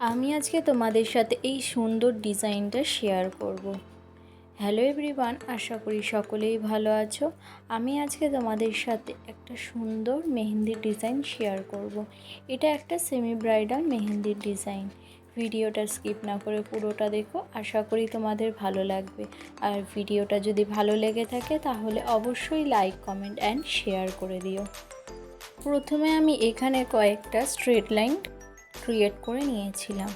আমি আজকে তোমাদের সাথে এই সুন্দর ডিজাইনটা শেয়ার করব। হ্যালো এভরিওয়ান আশা করি সকলেই ভালো আছো আমি আজকে তোমাদের সাথে একটা সুন্দর মেহেন্দির ডিজাইন শেয়ার করব। এটা একটা সেমি ব্রাইডাল মেহেন্দির ডিজাইন ভিডিওটা স্কিপ না করে পুরোটা দেখো, আশা করি তোমাদের ভালো লাগবে আর ভিডিওটা যদি ভালো লেগে থাকে তাহলে অবশ্যই লাইক কমেন্ট অ্যান্ড শেয়ার করে দিও প্রথমে আমি এখানে কয়েকটা স্ট্রেট লাইন ক্রিয়েট করে নিয়েছিলাম।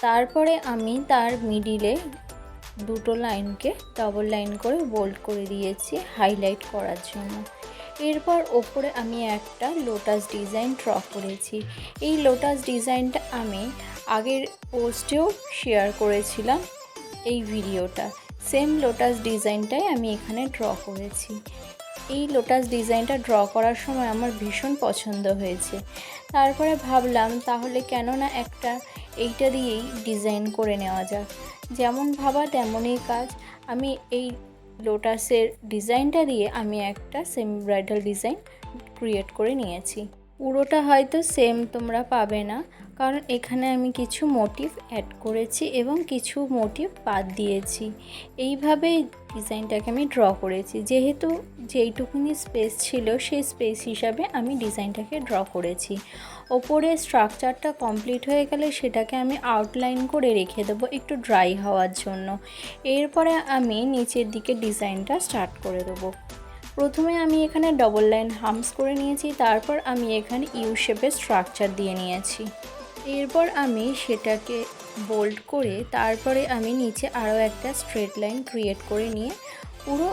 তারপরে আমি তার মিডিলে দুটো লাইনকে ডবল লাইন করে বোল্ড করে দিয়েছি হাইলাইট করার জন্য। এরপর ওপরে আমি একটা লোটাস ডিজাইন ড্র করেছি। এই লোটাস ডিজাইনটা আমি আগের পোস্টেও শেয়ার করেছিলাম এই ভিডিওটা সেম লোটাস ডিজাইনটাই আমি এখানে ড্র করেছি। এই লোটাস ডিজাইনটা ড্র করার সময় আমার ভীষণ পছন্দ হয়েছে। তারপরে ভাবলাম, তাহলে কেন না একটা এইটা দিয়েই ডিজাইন করে নেওয়া যাক। যেমন ভাবা তেমনই কাজ। আমি এই লোটাসের ডিজাইনটা দিয়ে আমি একটা সেমি ব্রাইডাল ডিজাইন ক্রিয়েট করে নিয়েছি। পুরোটা হয়তো সেম তোমরা পাবে না। কারণ এখানে আমি কিছু মোটিভ অ্যাড করেছি এবং কিছু মোটিভ বাদ দিয়েছি। এইভাবে ডিজাইনটাকে আমি ড্র করেছি। যেহেতু যেইটুকুনি স্পেস ছিল, সেই স্পেস হিসাবে আমি ডিজাইনটাকে ড্র করেছি। ওপরে স্ট্রাকচারটা কমপ্লিট হয়ে গেলে সেটাকে আমি আউটলাইন করে রেখে দেবো একটু ড্রাই হওয়ার জন্য। এরপরে আমি নিচের দিকে ডিজাইনটা স্টার্ট করে দেবো। প্রথমে আমি এখানে ডবল লাইন হামস করে নিয়েছি, তারপর আমি এখানে ইউ শেপের স্ট্রাকচার দিয়ে নিয়েছি। এরপর আমি সেটাকে বোল্ড করে তারপরে আমি নিচে আরও একটা স্ট্রেট লাইন ক্রিয়েট করে নিয়ে পুরো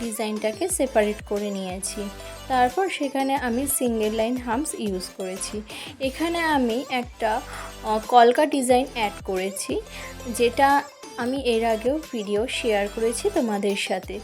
ডিজাইনটাকে সেপারেট করে নিয়েছি। তারপর সেখানে আমি সিঙ্গেল লাইন হামস ইউজ করেছি। এখানে আমি একটা কলকা ডিজাইন অ্যাড করেছি, যেটা আমি এর আগেও ভিডিও শেয়ার করেছি তোমাদের সাথে।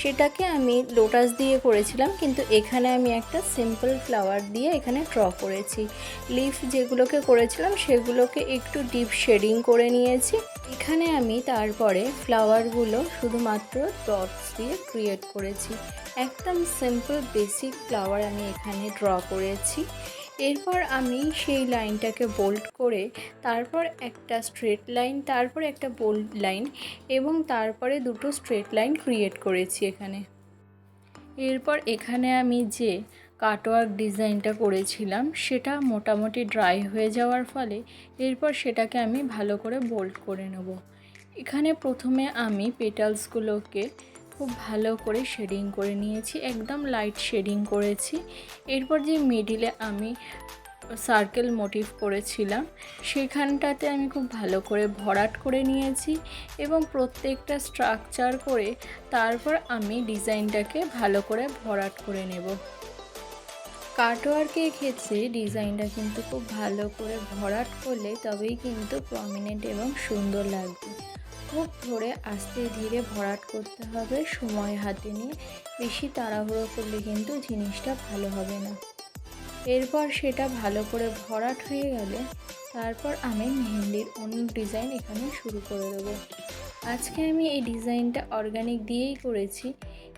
সেটাকে আমি লোটাস দিয়ে করেছিলাম, কিন্তু এখানে আমি একটা সিম্পল ফ্লাওয়ার দিয়ে এখানে ড্র করেছি। লিফ যেগুলোকে করেছিলাম, সেগুলোকে একটু ডিপ শেডিং করে নিয়েছি। এখানে আমি তারপরে ফ্লাওয়ারগুলো শুধুমাত্র ডটস দিয়ে ক্রিয়েট করেছি। একদম সিম্পল বেসিক ফ্লাওয়ার আমি এখানে ড্র করেছি। এরপর আমি সেই লাইনটাকে বোল্ড করে তারপর একটা স্ট্রেট লাইন তারপর একটা বোল্ড লাইন এবং তারপরে দুটো স্ট্রেট লাইন ক্রিয়েট করেছি এখানে। এরপর এখানে আমি যে কাটওয়ার্ক ডিজাইনটা করেছিলাম, সেটা মোটামুটি ড্রাই হয়ে যাওয়ার ফলে এরপর সেটাকে আমি ভালো করে বোল্ড করে নেব। এখানে প্রথমে আমি পেটালসগুলোকে খুব ভালো করে শেডিং করে নিয়েছি, একদম লাইট শেডিং করেছি। এরপর যে মিডিলে আমি সার্কেল মোটিভ করেছিলাম, সেখানটাতে আমি খুব ভালো করে ভরাট করে নিয়েছি এবং প্রত্যেকটা স্ট্রাকচার করে তারপর আমি ডিজাইনটাকে ভালো করে ভরাট করে নেব। কাটওয়ার্কের ক্ষেত্রে ডিজাইনটা কিন্তু খুব ভালো করে ভরাট করলে তবেই কিন্তু প্রমিনেন্ট এবং সুন্দর লাগবে। খুব ধরে আস্তে ধীরে ভরাট করতে হবে, সময় হাতে নিয়ে। বেশি তাড়াহুড়ো করলে কিন্তু জিনিসটা ভালো হবে না। এরপর সেটা ভালো করে ভরাট হয়ে গেলে তারপর আমি মেহেন্দির অন্য ডিজাইন এখানে শুরু করে দেবো। আজকে আমি এই ডিজাইনটা অর্গানিক দিয়েই করেছি,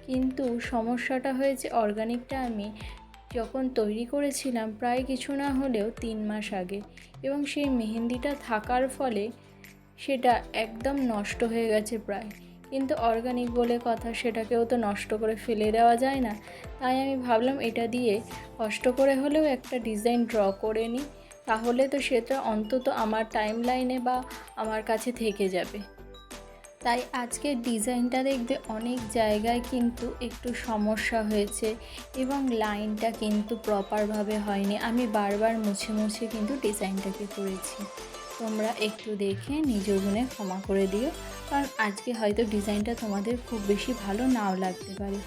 কিন্তু সমস্যাটা হয়েছে অর্গানিকটা আমি যখন তৈরি করেছিলাম প্রায় কিছু না হলেও তিন মাস আগে এবং সেই মেহেন্দিটা থাকার ফলে সেটা একদম নষ্ট হয়ে গেছে প্রায়। কিন্তু অর্গানিক বলে কথা, সেটাকেও তো নষ্ট করে ফেলে দেওয়া যায় না। তাই আমি ভাবলাম এটা দিয়ে কষ্ট করে হলেও একটা ডিজাইন ড্র করে নিই। তাহলে তো সেটা অন্তত আমার টাইম লাইনে বা আমার কাছে থেকে যাবে। তাই আজকের ডিজাইনটা দেখবে অনেক জায়গায় কিন্তু একটু সমস্যা হয়েছে এবং লাইনটা কিন্তু প্রপারভাবে হয়নি। আমি বারবার মুছে মুছে কিন্তু ডিজাইনটাকে করেছি। তোমরা একটু দেখে নিজ গুণে ক্ষমা করে দিও। কারণ আজকে হয়তো ডিজাইনটা তোমাদের খুব বেশি ভালো নাও লাগতে পারে।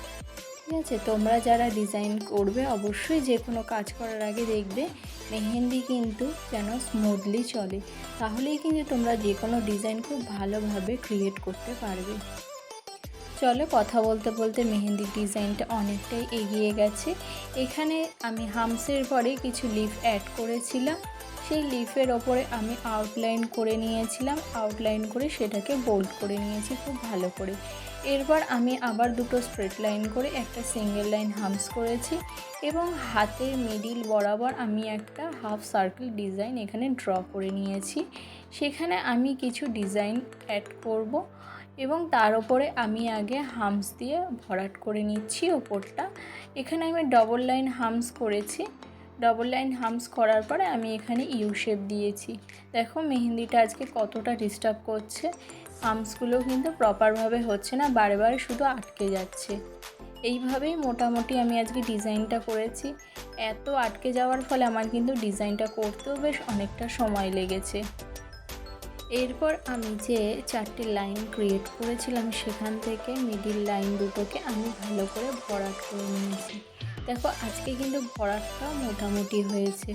ঠিক আছে? তোমরা যারা ডিজাইন করবে, অবশ্যই যে কোনো কাজ করার আগে দেখবে, মেহেন্দি কিন্তু যেন স্মুথলি চলে। তাহলেই কিন্তু তোমরা যে কোনো ডিজাইন খুব ভালোভাবে ক্রিয়েট করতে পারবে। চলো কথা বলতে বলতে মেহেন্দির ডিজাইনটা অনেকটাই এগিয়ে গেছে। এখানে আমি হামসের পরে কিছু লিফ অ্যাড করেছিলাম। সেই লিফের ওপরে আমি আউটলাইন করে নিয়েছিলাম আউটলাইন করে সেটাকে বোল্ড করে নিয়েছি খুব ভালো করে। এরপর আমি আবার দুটো স্ট্রেট লাইন করে একটা সিঙ্গেল লাইন হামস করেছি এবং হাতের মিডিল বরাবর আমি একটা হাফ সার্কেল ডিজাইন এখানে ড্র করে নিয়েছি। সেখানে আমি কিছু ডিজাইন অ্যাড করব এবং তার উপরে আমি আগে হামস দিয়ে ভরাট করে নিচ্ছি ওপরটা। এখানে আমি ডবল লাইন হামস করেছি। ডবল লাইন হামস করার পরে আমি এখানে ইউ শেপ দিয়েছি। দেখো মেহেন্দিটা আজকে কতটা ডিস্টার্ব করছে। হামসগুলো কিন্তু প্রপারভাবে হচ্ছে না, বারে বারে শুধু আটকে যাচ্ছে। এইভাবেই মোটামুটি আমি আজকে ডিজাইনটা করেছি। এত আটকে যাওয়ার ফলে আমার কিন্তু ডিজাইনটা করতেও বেশ অনেকটা সময় লেগেছে। এরপর আমি যে চারটি লাইন ক্রিয়েট করেছিলাম সেখান থেকে মিডিল লাইন দুটোকে আমি ভালো করে ভরাট করে নিয়েছি। দেখো, আজকে কিন্তু ভরাটটা মোটামুটি হয়েছে।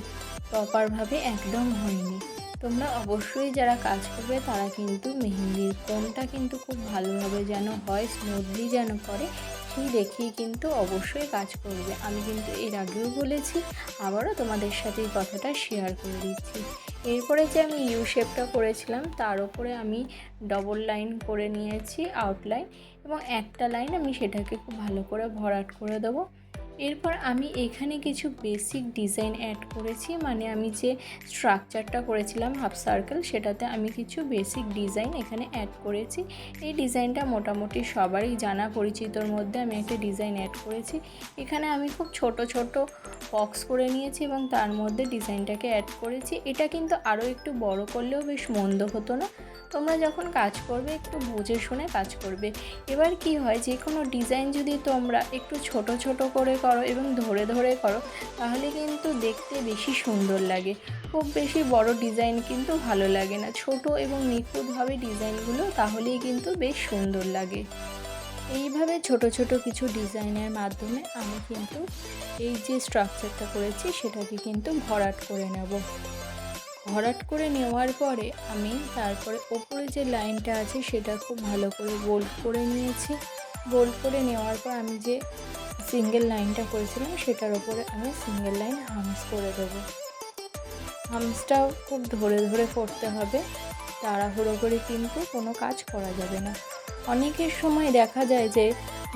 প্রপারভাবে একদম হয়নি। তোমরা অবশ্যই যারা কাজ করবে, তারা কিন্তু মেহেন্দির কোনটা কিন্তু খুব ভালোভাবে যেন হয় স্মুথলি যেন করে, সেই দেখেই কিন্তু অবশ্যই কাজ করবে। আমি কিন্তু এর আগেও বলেছি, আবারও তোমাদের সাথে এই কথাটা শেয়ার করে দিচ্ছি। এরপরে যে আমি ইউ শেপটা করেছিলাম, তার উপরে আমি ডবল লাইন করে নিয়েছি আউটলাইন এবং একটা লাইন আমি সেটাকে খুব ভালো করে ভরাট করে দেবো। এরপর আমি এখানে কিছু বেসিক ডিজাইন অ্যাড করেছি মানে আমি যে স্ট্রাকচারটা করেছিলাম হাফ সার্কেল সেটাতে আমি কিছু বেসিক ডিজাইন এখানে অ্যাড করেছি। এই ডিজাইনটা মোটামুটি সবারই জানা পরিচিতর মধ্যে আমি একটা ডিজাইন অ্যাড করেছি। এখানে আমি খুব ছোট ছোট বক্স করে নিয়েছি এবং তার মধ্যে ডিজাইনটাকে অ্যাড করেছি। এটা কিন্তু আরও একটু বড় করলেও বেশ মন্দ হতো না। তোমরা যখন কাজ করবে, একটু বুঝে শুনে কাজ করবে। এবার কি হয় যে কোনো ডিজাইন যদি তোমরা একটু ছোট ছোট করে করো এবং ধরে ধরে করো, তাহলে কিন্তু দেখতে বেশি সুন্দর লাগে। খুব বেশি বড় ডিজাইন কিন্তু ভালো লাগে না। ছোট এবং নিখুঁতভাবে ডিজাইনগুলো তাহলেই কিন্তু বেশ সুন্দর লাগে। এইভাবে ছোট ছোট কিছু ডিজাইনের মাধ্যমে আমি কিন্তু এই যে স্ট্রাকচারটা করেছি, সেটাকে কিন্তু ভরাট করে নেব। ভরাট করে নেওয়ার পরে আমি তারপরে ওপরে যে লাইনটা আছে সেটা খুব ভালো করে বোল্ড করে নিয়েছি। বোল্ড করে নেওয়ার পর আমি যে সিঙ্গেল লাইনটা করেছিলাম সেটার ওপরে আমি সিঙ্গেল লাইন হামস করে দেবো। হামসটাও খুব ধরে ধরে করতে হবে, তাড়াহুড়ো করে কিন্তু কোনো কাজ করা যাবে না। অনেকের সময় দেখা যায় যে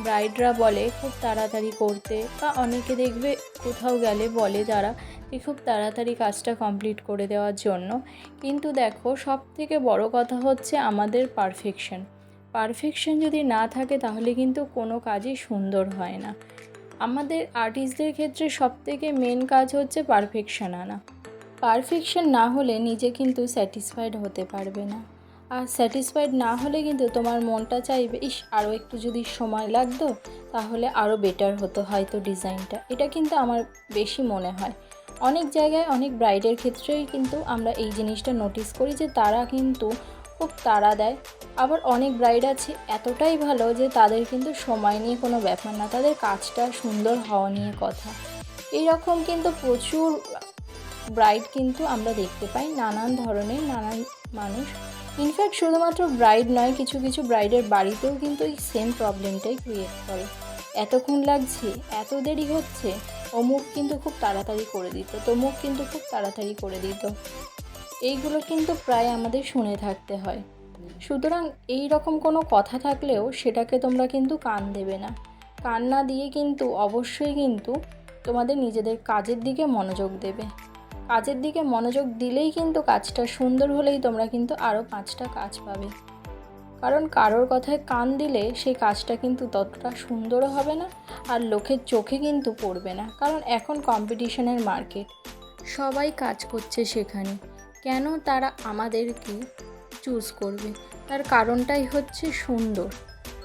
ব্রাইডরা বলে খুব তাড়াতাড়ি করতে, বা অনেকে দেখবে কোথাও গেলে বলে যারা খুব তাড়াতাড়ি কাজটা কমপ্লিট করে দেওয়ার জন্য। কিন্তু দেখো সব থেকে বড় কথা হচ্ছে আমাদের পারফেকশন পারফেকশন যদি না থাকে, তাহলে কিন্তু কোনো কাজই সুন্দর হয় না। আমাদের আর্টিস্টদের ক্ষেত্রে সব থেকে মেন কাজ হচ্ছে পারফেকশন আনা। পারফেকশন না হলে নিজে কিন্তু স্যাটিসফাইড হতে পারবে না। আর স্যাটিসফাইড না হলে কিন্তু তোমার মনটা চাইবে, ইস আরও একটু যদি সময় লাগতো, তাহলে আরও বেটার হতো হয়তো ডিজাইনটা এটা কিন্তু আমার বেশি মনে হয়। অনেক জায়গায় অনেক ব্রাইডের ক্ষেত্রেই কিন্তু আমরা এই জিনিসটা নোটিস করি যে তারা কিন্তু খুব তাড়া দেয়। আবার অনেক ব্রাইড আছে এতটাই ভালো যে তাদের কিন্তু সময় নিয়ে কোনো ব্যাপার না, তাদের কাজটা সুন্দর হওয়া নিয়ে কথা। এই রকম কিন্তু প্রচুর ব্রাইড কিন্তু আমরা দেখতে পাই, নানান ধরনের নানান মানুষ। ইনফ্যাক্ট শুধুমাত্র ব্রাইড নয়, কিছু কিছু ব্রাইডের বাড়িতেও কিন্তু এই সেম প্রবলেমটাই ক্রিয়েট করে। এতক্ষণ লাগছে, এত দেরি হচ্ছে। অমুক কিন্তু খুব তাড়াতাড়ি করে দিত, তমুক কিন্তু খুব তাড়াতাড়ি করে দিত। এইগুলো কিন্তু প্রায় আমাদের শুনে থাকতে হয়। সুতরাং এই রকম কোনো কথা থাকলেও সেটাকে তোমরা কিন্তু কান দেবে না। কান না দিয়ে কিন্তু অবশ্যই কিন্তু তোমাদের নিজেদের কাজের দিকে মনোযোগ দেবে। কাজের দিকে মনোযোগ দিলেই কিন্তু কাজটা সুন্দর হলেই তোমরা কিন্তু আরও পাঁচটা কাজ পাবে। কারণ কারোর কথায় কান দিলে সেই কাজটা কিন্তু ততটা সুন্দরও হবে না আর লোকের চোখে কিন্তু পড়বে না, কারণ এখন কম্পিটিশনের মার্কেট সবাই কাজ করছে সেখানে। কেন তারা আমাদেরকে চুজ করবে? তার কারণটাই হচ্ছে সুন্দর।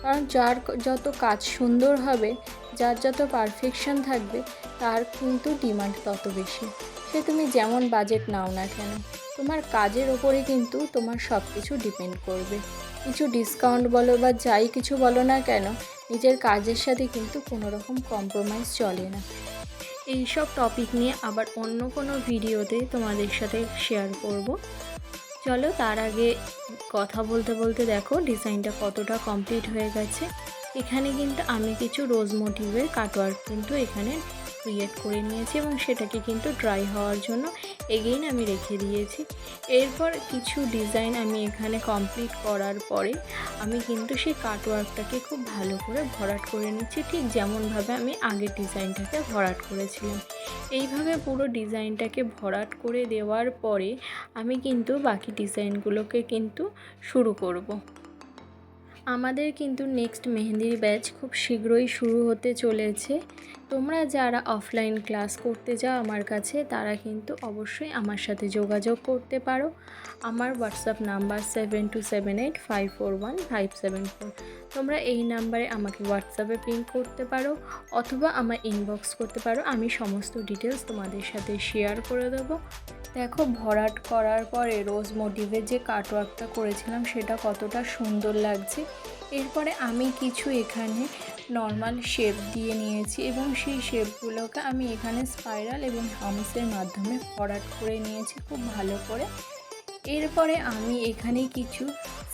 কারণ যার যত কাজ সুন্দর হবে, যার যত পারফেকশন থাকবে, তার কিন্তু ডিমান্ড তত বেশি। সে তুমি যেমন বাজেট নাও না কেন, তোমার কাজের ওপরে কিন্তু তোমার সব কিছু ডিপেন্ড করবে। কিছু ডিসকাউন্ট বলো বা যাই কিছু বলো না কেন, নিজের কাজের সাথে কিন্তু কোনো রকম কম্প্রোমাইজ চলে না। এই সব টপিক নিয়ে আবার অন্য কোনো ভিডিওতে তোমাদের সাথে শেয়ার করব। চলো তার আগে কথা বলতে বলতে দেখো ডিজাইনটা কতটা কমপ্লিট হয়ে গেছে। এখানে কিন্তু আমি কিছু রোজ মোটিভের কাটওয়ার্ক কিন্তু এখানে ক্রিয়েট করে নিয়েছি এবং সেটাকে কিন্তু ড্রাই হওয়ার জন্য এগেইন আমি রেখে দিয়েছি এরপর কিছু ডিজাইন আমি এখানে কমপ্লিট করার পরে আমি কিন্তু সেই কাটওয়ার্কটাকে খুব ভালো করে ভরাট করে নিচ্ছি, ঠিক যেমনভাবে আমি আগের ডিজাইনটাকে ভরাট করেছিলাম এইভাবে পুরো ডিজাইনটাকে ভরাট করে দেওয়ার পরে আমি কিন্তু বাকি ডিজাইনগুলোকে কিন্তু শুরু করব। আমাদের কিন্তু নেক্সট মেহেন্দির ব্যাচ খুব শীঘ্রই শুরু হতে চলেছে। তোমরা যারা অফলাইন ক্লাস করতে যাও আমার কাছে, তারা কিন্তু অবশ্যই আমার সাথে যোগাযোগ করতে পারো। আমার WhatsApp number seven two seven eight five four one five seven four তোমরা এই নাম্বারে আমাকে হোয়াটসঅ্যাপে পিং করতে পারো অথবা আমার ইনবক্স করতে পারো। আমি সমস্ত ডিটেলস তোমাদের সাথে শেয়ার করে দেবো। দেখো, ভরাট করার পরে রোজ মোটিভের যে কাটওয়ার্কটা করেছিলাম, সেটা কতটা সুন্দর লাগছে। এরপরে আমি কিছু এখানে নর্মাল শেপ দিয়ে নিয়েছি এবং সেই শেপগুলোকে আমি এখানে স্পাইরাল এবং হামসের মাধ্যমে ফরাট করে নিয়েছি খুব ভালো করে। এরপরে আমি এখানে কিছু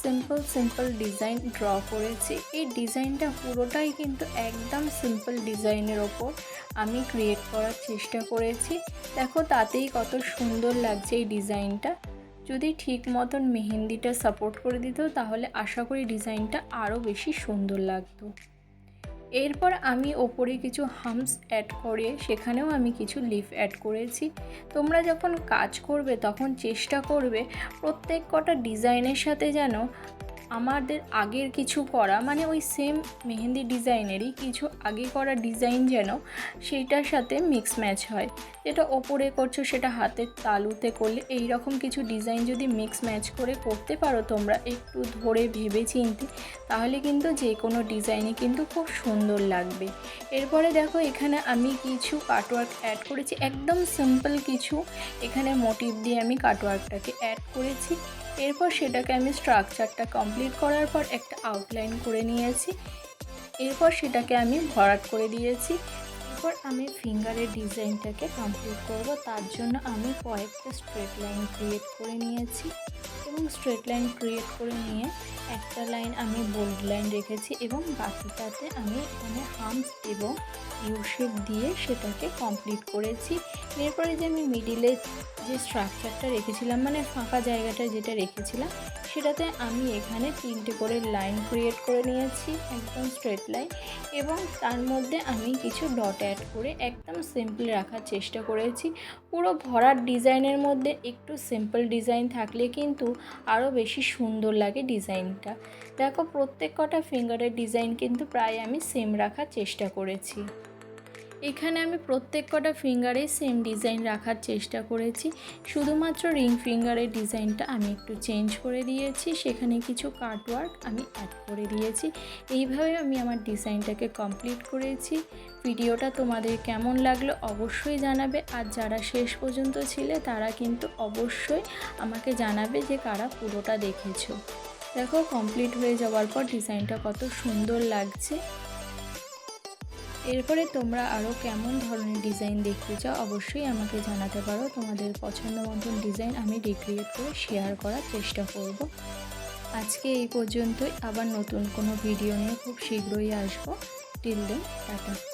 সিম্পল সিম্পল ডিজাইন ড্র করেছি। এই ডিজাইনটা পুরোটাই কিন্তু একদম সিম্পল ডিজাইনের ওপর আমি ক্রিয়েট করার চেষ্টা করেছি। দেখো তাতেই কত সুন্দর লাগছে এই ডিজাইনটা যদি ঠিক মতন মেহেন্দিটা সাপোর্ট করে দিত, তাহলে আশা করি ডিজাইনটা আরও বেশি সুন্দর লাগতো। এরপর আমি ওপরে কিছু হামস অ্যাড করে, সেখানেও আমি কিছু লিফ অ্যাড করেছি। তোমরা যখন কাজ করবে, তখন চেষ্টা করবে প্রত্যেক কটা ডিজাইনের সাথে যেন আমাদের আগের কিছু করা মানে ওই সেম মেহেন্দি ডিজাইনেরই কিছু আগে করা ডিজাইন যেন সেইটার সাথে মিক্স ম্যাচ হয়। যেটা ওপরে করছ সেটা হাতের তালুতে করলে এই রকম কিছু ডিজাইন যদি মিক্স ম্যাচ করে করতে পারো তোমরা একটু ধরে ভেবে চিনতে তাহলে কিন্তু যে কোনো ডিজাইনই কিন্তু খুব সুন্দর লাগবে। এরপরে দেখো এখানে আমি কিছু কাটওয়ার্ক অ্যাড করেছি, একদম সিম্পল কিছু। এখানে মোটিভ দিয়ে আমি কাটওয়ার্কটাকে অ্যাড করেছি। এরপর সেটাকে আমি স্ট্রাকচারটা কমপ্লিট করার পর একটা আউটলাইন করে নিয়েছি। এরপর সেটাকে আমি ভরাট করে দিয়েছি। এরপর আমি ফিঙ্গারের ডিজাইনটাকে কমপ্লিট করব। তার জন্য আমি কয়েকটা স্ট্রেট লাইন ক্রিয়েট করে নিয়েছি। এবং স্ট্রেট লাইন ক্রিয়েট করে নিয়ে একটা লাইন আমি বোল্ড লাইন রেখেছি এবং বাকিটাতে আমি এখানে হামস এবং ইউ শেপ দিয়ে সেটাকে কমপ্লিট করেছি। এরপরে যে আমি মিডিলে যে স্ট্রাকচারটা রেখেছিলাম মানে ফাঁকা জায়গাটা যেটা রেখেছিলাম সেটাতে আমি এখানে তিনটে করে লাইন ক্রিয়েট করে নিয়েছি, একদম স্ট্রেট লাইন এবং তার মধ্যে আমি কিছু ডট অ্যাড করে একদম সিম্পল রাখার চেষ্টা করেছি। পুরো ভরার ডিজাইনের মধ্যে একটু সিম্পল ডিজাইন থাকলে কিন্তু আরও বেশি সুন্দর লাগে ডিজাইনটা দেখো, প্রত্যেক কটা ফিঙ্গারের ডিজাইন কিন্তু প্রায় আমি সেম রাখার চেষ্টা করেছি। এখানে আমি প্রত্যেক কটা ফিঙ্গারে সেম ডিজাইন রাখার চেষ্টা করেছি। শুধুমাত্র রিং ফিঙ্গারের ডিজাইনটা আমি একটু চেঞ্জ করে দিয়েছি। সেখানে কিছু কাটওয়ার্ক আমি অ্যাড করে দিয়েছি। এইভাবে আমি আমার ডিজাইনটাকে কমপ্লিট করেছি। ভিডিওটা তোমাদের কেমন লাগল অবশ্যই জানাবে। আর যারা শেষ পর্যন্ত ছিলে, তারা কিন্তু অবশ্যই আমাকে জানাবে যে কারা পুরোটা দেখেছ। দেখো কমপ্লিট হয়ে যাওয়ার পর ডিজাইনটা কত সুন্দর লাগছে। এরপরে তোমরা আরও কেমন ধরনের ডিজাইন দেখতে চাও, অবশ্যই আমাকে জানাতে পারো। তোমাদের পছন্দ মতন ডিজাইন আমি রিক্রিয়েট করে শেয়ার করার চেষ্টা করব। আজকে এই পর্যন্তই। আবার নতুন কোনো ভিডিও নিয়ে খুব শীঘ্রই আসব। Till then tata.